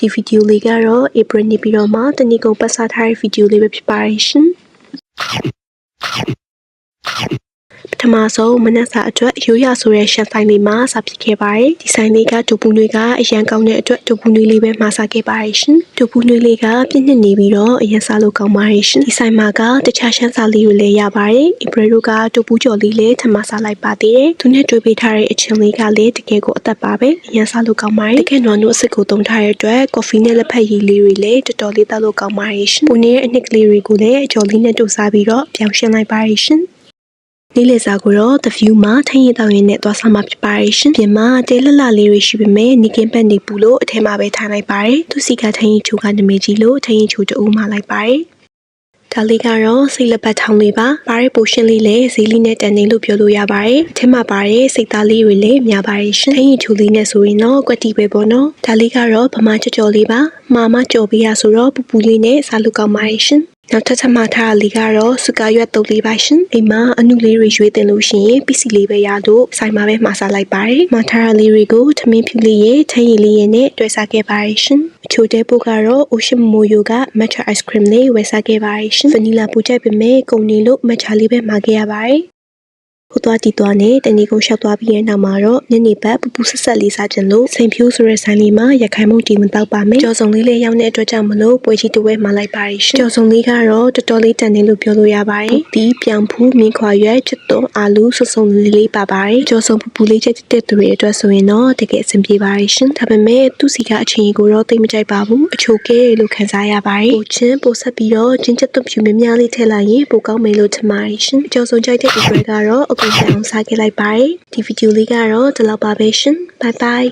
ဒီဗီဒီယိုလေးကတော့ April နေပြီးတော့မှတနီကုံပတ်စားထားတဲ့ဗီဒီယိုလေးပဲဖြစ်ပါတယ်ရှင်ပ ထမဆုံးမနက်စာအတွက်ရိုးရဆိုတဲ့ရှန်ဆိုင်လေးမှာစာဖြစ်ခဲ့ပါတယ်ဒီဆိုင်လေးကဒိုပူနွေကအရန်ကောင်းတဲ့အတွက်ဒိုပူနွေလေးပဲမှာစားခဲ့ပါတယ်ရှင်ဒိုပူနွေလေးကပြည့်နှစ်နေပြီးတော့အရင်စားလို့ကောင်းပါတယ်ရှင်ဒီဆိုင်မှာကတခြားရှန်စာလေးတွေလည်းရပါတယ်ဧပြီတို့ကဒိုပူကျော်လေးလည်းထမစားလိုက်ပါသေးတယ်သူနဲ့တွေ့ပေးထားတဲ့အချင်းလေးကလည်းတကယ်ကိုအသက်ပါပဲအရင်စားလို့ကောင်းပါတယ်တကယ်တော့နို့အစ်စ်ကိုတုံးထားတဲ့အတွက်ကော်ဖီနဲ့လက်ဖက်ရည်လေးတွေလည်းတော်တော်လေးတောက်လို့ကောင်းပါတယ်ရှင်ပူနေတဲ့အနှစ်ကလေးတွေကိုလည်းအကျော်လေးနဲ့တို့စားပြီးတော့ပြောင်းရှင်းလိုက်ပါတယ်ရှင် နေ့လည်စာကိုတော့ The View မှာထိုင်ရင်တောင်ရင်နဲ့သွားဆောင်မှာဖြစ်ပါတယ်ရှင်။ပြင်မှာတဲလလလေးတွေရှိပေမဲ့နေကင်းပတ်နေပူလို့အထဲမှာပဲထားလိုက်ပါတယ်။သူစီကထိုင်ရင်ချိုကနမေကြီးလို့ထိုင်ရင်ချိုတူမှလိုက်ပါတယ်။ဒါလေးကတော့စိတ်လက်ပတ်ထောင်းလေးပါ။ပါတဲ့ပိုရှင်လေးလည်းဈေးလေးနဲ့တန်နေလို့ပြောလို့ရပါတယ်။အထက်မှာပါတဲ့စိတ်သားလေးတွေလည်းများပါတယ်ရှင်။ထိုင်ရင်ချိုလေးနဲ့ဆိုရင်တော့ကွက်တီပဲပေါ့နော်။ဒါလေးကတော့ဗမာကြော်ကြော်လေးပါ။မာမကြော်ပေးရဆိုတော့ပူပူလေးနဲ့စားလို့ကောင်းပါတယ်ရှင်။ နောက်ထပ်ထပ်မှထားတာလေးကတော့စကားရွက်တုပ်လေးပါရှင်အိမ်မှာအနုလေးတွေရွေးတင်လို့ရှိရင်ပစ္စည်းလေးပဲရလို့ဆိုင်မှာပဲမှာစားလိုက်ပါတယ်မှာထားတာလေးတွေကိုထမင်းဖြူလေးရဲ့ထင်းရည်လေးရဲ့နဲ့တွဲစားခဲ့ပါတယ်ရှင်အချိုတဲပုတ်ကတော့ Ocean Moyo က matcha ice cream လေးဝယ်စားခဲ့ပါတယ်ရှင်ဗနီလာပူကြိုက်ပေမဲ့ကုန်နေလို့ matcha လေးပဲမှာခဲ့ရပါတယ် ဟိုသွားတီသွားနဲ့တနေကုန်လျှောက်သွားပြီးရဲ့နောက်မှာတော့ညနေဘက်ပူပူဆက်ဆက်လေးစားကြလို့စိန်ဖြူဆိုတဲ့ဆိုင်လေးမှာရခိုင်မုတ်တီမတောက်ပါမယ်ကြော်စုံလေးလေးရောက်တဲ့အတွက်ကြောင့်မလို့ပွဲကြီးတစ်ဝဲမှာလိုက်ပါရရှင်ကြော်စုံလေးကတော့တော်တော်လေးတန်တယ်လို့ပြောလို့ရပါတယ်ဒီပြောင်ဖူးမြင်းခွာရွက်ချစ်သွန်အာလူဆွဆုံလေးလေးပါပါတယ်ကြော်စုံပူပူလေးချက်တဲ့သူတွေအတွက်ဆိုရင်တော့တကယ်အဆင်ပြေပါရရှင်ဒါပေမဲ့သူ့စီကအချင်းကိုတော့သိမကြိုက်ပါဘူးအချိုကဲလို့ခံစားရပါတယ်ပိုချင်းပိုဆက်ပြီးတော့ချင်းချက်သွန်ဖြူများများလေးထည့်လိုက်ရင်ပိုကောင်းမယ်လို့ထင်ပါတယ်ရှင်ကြော်စုံကြိုက်တဲ့အတွက်ကတော့အကုန်ပြန်အောင်စားခဲ့လိုက်ပါတယ်ဒီဗီဒီယိုလေးကတော့ဒီလောက်ပါပဲရှင်ဘိုင်ဘိုင်